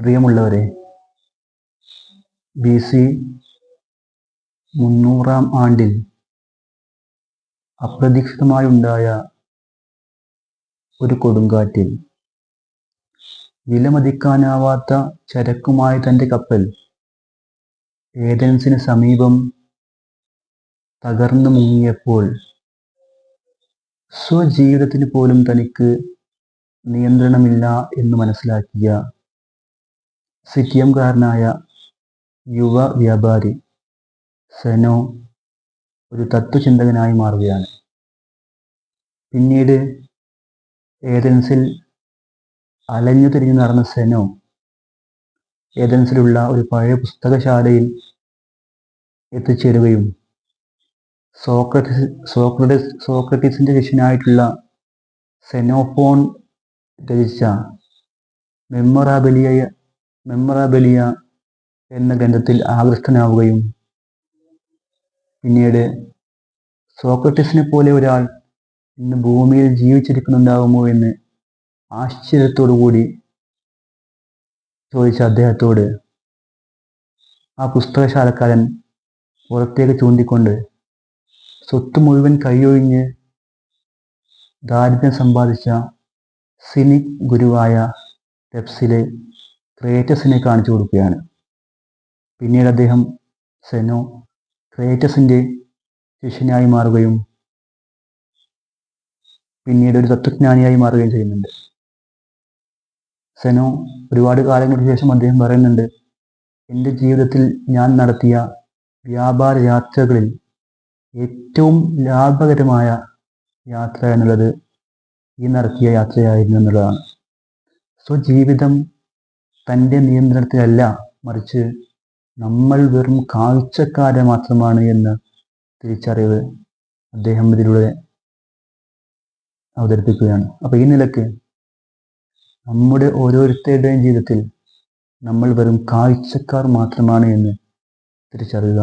പ്രിയമുള്ളവരെ B C മുന്നൂറാം ആണ്ടിൽ അപ്രതീക്ഷിതമായുണ്ടായ ഒരു കൊടുങ്കാറ്റിൽ വിലമതിക്കാനാവാത്ത ചരക്കുമായി തന്റെ കപ്പൽ ഏതൻസിന് സമീപം തകർന്നു മുങ്ങിയപ്പോൾ സ്വജീവിതത്തിന് പോലും തനിക്ക് നിയന്ത്രണമില്ല എന്ന് മനസ്സിലാക്കിയ സിറ്റിയംകാരനായ യുവ വ്യാപാരി സെനോ ഒരു തത്വചിന്തകനായി മാറുകയാണ്. പിന്നീട് ഏതൻസിൽ അലഞ്ഞു തിരിഞ്ഞു നടന്ന സെനോ ഏതൻസിലുള്ള ഒരു പഴയ പുസ്തകശാലയിൽ എത്തിച്ചേരുകയും സോക്രട്ടിസ് സോക്രട്ടിസ് സോക്രട്ടീസിന്റെ ശിഷ്യനായിട്ടുള്ള സെനോഫോൺ രചിച്ച മെമ്മറാബലിയ മെമ്മറാബലിയ എന്ന ഗ്രന്ഥത്തിൽ ആകൃഷ്ടനാവുകയും പിന്നീട് സോക്രട്ടീസിനെ പോലെ ഒരാൾ ഇന്ന് ഭൂമിയിൽ ജീവിച്ചിരിക്കുന്നുണ്ടാകുമോ എന്ന് ആശ്ചര്യത്തോടു കൂടി ചോദിച്ച അദ്ദേഹത്തോട് ആ പുസ്തകശാലക്കാരൻ പുറത്തേക്ക് ചൂണ്ടിക്കൊണ്ട് സ്വത്ത് മുഴുവൻ കൈയൊഴിഞ്ഞ് ദാരിദ്ര്യം സമ്പാദിച്ച സിനിക് ഗുരുവായ ടെപ്സിലെ ക്രേറ്റസിനെ കാണിച്ചു കൊടുക്കുകയാണ്. പിന്നീട് അദ്ദേഹം സെനോ ക്രേറ്റസിന്റെ ശിഷ്യനായി മാറുകയും പിന്നീട് ഒരു തത്വജ്ഞാനിയായി മാറുകയും ചെയ്യുന്നുണ്ട്. സെനോ ഒരുപാട് കാലങ്ങൾക്ക് ശേഷം അദ്ദേഹം പറയുന്നുണ്ട് എന്റെ ജീവിതത്തിൽ ഞാൻ നടത്തിയ വ്യാപാര യാത്രകളിൽ ഏറ്റവും ലാഭകരമായ യാത്ര എന്നുള്ളത് ഈ നടത്തിയ യാത്രയായിരുന്നു എന്നുള്ളതാണ്. സ്വജീവിതം തന്റെ നിയന്ത്രണത്തിലല്ല മറിച്ച് നമ്മൾ വെറും കാഴ്ചക്കാരെ മാത്രമാണ് എന്ന് തിരിച്ചറിവ് അദ്ദേഹം ഇതിലൂടെ അവതരിപ്പിക്കുകയാണ്. അപ്പോൾ ഈ നിലയ്ക്ക് നമ്മുടെ ഓരോരുത്തരുടെയും ജീവിതത്തിൽ നമ്മൾ വെറും കാഴ്ചക്കാർ മാത്രമാണ് എന്ന് തിരിച്ചറിയുക.